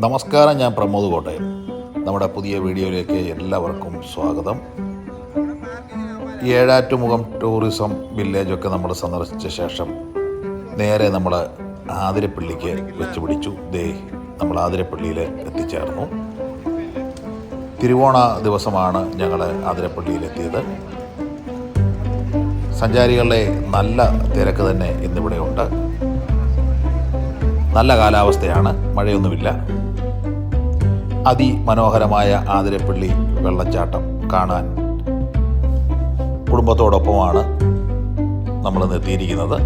നമസ്കാരം ഞാൻ പ്രമോദ് കോട്ടയം. നമ്മുടെ പുതിയ വീഡിയോയിലേക്ക് എല്ലാവർക്കും സ്വാഗതം. ഏഴാറ്റുമുഖം ടൂറിസം വില്ലേജൊക്കെ നമ്മൾ സന്ദർശിച്ച ശേഷം നേരെ നമ്മൾ ആതിരപ്പള്ളിക്ക് വെച്ച് പിടിച്ചു. ദേ നമ്മൾ ആതിരപ്പള്ളിയിൽ എത്തിച്ചേർന്നു. തിരുവോണ ദിവസമാണ് ഞങ്ങൾ ആതിരപ്പള്ളിയിലെത്തിയത് സഞ്ചാരികളുടെ നല്ല തിരക്ക് തന്നെ ഇന്നിവിടെ ഉണ്ട്. നല്ല കാലാവസ്ഥയാണ് മഴയൊന്നുമില്ല. അതിമനോഹരമായ ആതിരപ്പള്ളി വെള്ളച്ചാട്ടം കാണാൻ കുടുംബത്തോടൊപ്പമാണ് നമ്മൾ എത്തിയിരിക്കുന്നത്.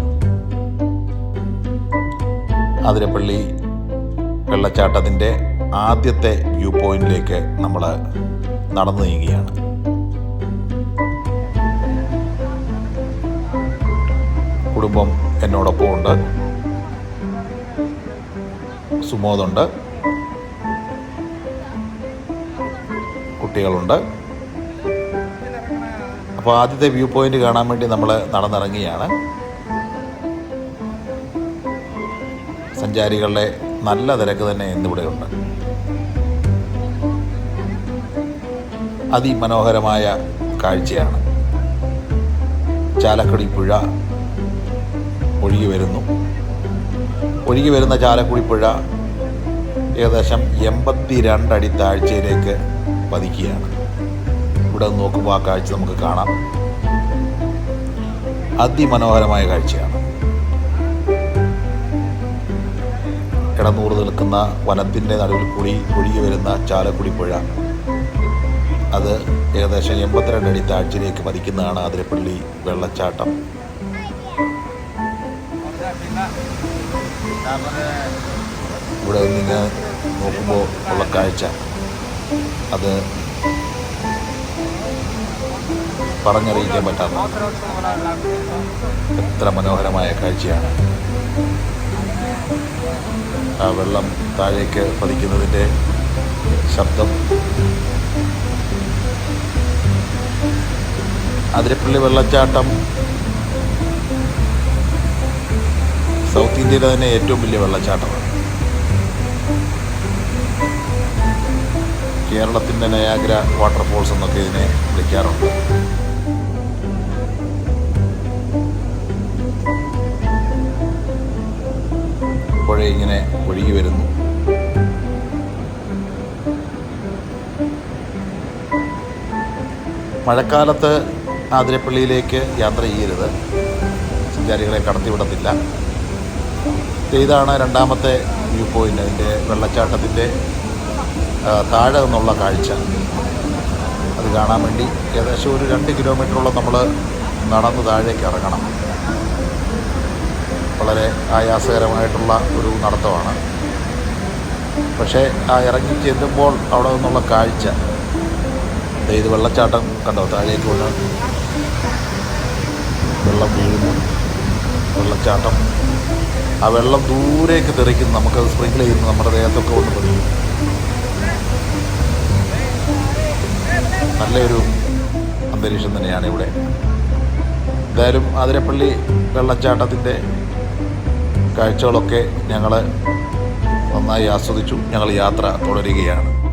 ആതിരപ്പള്ളി വെള്ളച്ചാട്ടത്തിന്റെ ആദ്യത്തെ വ്യൂ പോയിന്റിലേക്ക് നമ്മൾ നടന്നു നീങ്ങുകയാണ്. കുടുംബം എന്നോടൊപ്പം ഉണ്ട് സുമോദുണ്ട്. കുട്ടികളുണ്ട്. അപ്പോൾ ആദ്യത്തെ വ്യൂ പോയിന്റ് കാണാൻ വേണ്ടി നമ്മൾ നടന്നിറങ്ങിയാണ് സഞ്ചാരികളുടെ നല്ല തിരക്ക് തന്നെ ഇന്നിവിടെ ഉണ്ട് അതിമനോഹരമായ കാഴ്ചയാണ്. ചാലക്കുടി പുഴ ഒഴുകി വരുന്നു. ഒഴുകി വരുന്ന ചാലക്കുടി പുഴ ഏകദേശം എൺപത്തിരണ്ടടി താഴ്ചയിലേക്ക് പതിക്കുകയാണ്. ഇവിടെ നോക്കുമ്പോൾ ആ കാഴ്ച നമുക്ക് കാണാം. അതിമനോഹരമായ കാഴ്ചയാണ്. കിടന്നൂറ് നിൽക്കുന്ന വനത്തിന്റെ നടുവിൽ കൂടി ഒഴുകി വരുന്ന ചാലക്കുടി പുഴ. അത് ഏകദേശം എൺപത്തിരണ്ട് അടി താഴ്ചയിലേക്ക് പതിക്കുന്നതാണ് അതിരപ്പള്ളി വെള്ളച്ചാട്ടം. ഇവിടെ നിന്ന് നോക്കുമ്പോൾ ഉള്ള കാഴ്ച. അത് പറഞ്ഞറിയിക്കാൻ പറ്റാത്ത എത്ര മനോഹരമായ കാഴ്ചയാണ്. ആ വെള്ളം താഴേക്ക് പതിക്കുന്നതിന്റെ ശബ്ദം. അതിരപ്പള്ളി വെള്ളച്ചാട്ടം. സൗത്ത് ഇന്ത്യയിലെ തന്നെ ഏറ്റവും വലിയ വെള്ളച്ചാട്ടമാണ്. കേരളത്തിന്റെ നയാഗ്ര വാട്ടർഫോൾസ് എന്നൊക്കെ ഇതിനെ വിളിക്കാറുണ്ട്. പുഴ ഇങ്ങനെ ഒഴുകി വരുന്നു. മഴക്കാലത്ത് ആതിരപ്പള്ളിയിലേക്ക് യാത്ര ചെയ്യരുത്. സഞ്ചാരികളെ കടത്തിവിടത്തില്ല ഇതാണ് രണ്ടാമത്തെ വ്യൂ പോയിന്റ് അതിന്റെ വെള്ളച്ചാട്ടത്തിന്റെ താഴെ നിന്നുള്ള കാഴ്ച. അത് കാണാൻ വേണ്ടി ഏകദേശം ഒരു രണ്ട് കിലോമീറ്ററോളം നമ്മൾ നടന്ന് താഴേക്ക് ഇറങ്ങണം. വളരെ ആയാസകരമായിട്ടുള്ള ഒരു നടത്തമാണ്. പക്ഷേ ആ ഇറങ്ങി ചെല്ലുമ്പോൾ അവിടെ നിന്നുള്ള കാഴ്ച. ഇത് വെള്ളച്ചാട്ടം കണ്ടോ? താഴേക്ക് വന്ന് വെള്ളം വീഴുന്നു. വെള്ളച്ചാട്ടം. ആ വെള്ളം ദൂരേക്ക് തെറിക്കുന്നു. നമുക്കത് സ്പ്രിങ്കിൾ ചെയ്യുന്നു. നമ്മുടെ ദേഹത്തൊക്കെ ഒന്ന് പതിയും. നല്ലൊരു അന്തരീക്ഷം തന്നെയാണ് ഇവിടെ. എന്തായാലും ആതിരപ്പള്ളി വെള്ളച്ചാട്ടത്തിന്റെ കാഴ്ചകളൊക്കെ ഞങ്ങൾ നന്നായി ആസ്വദിച്ചു. ഞങ്ങൾ യാത്ര തുടരുകയാണ്.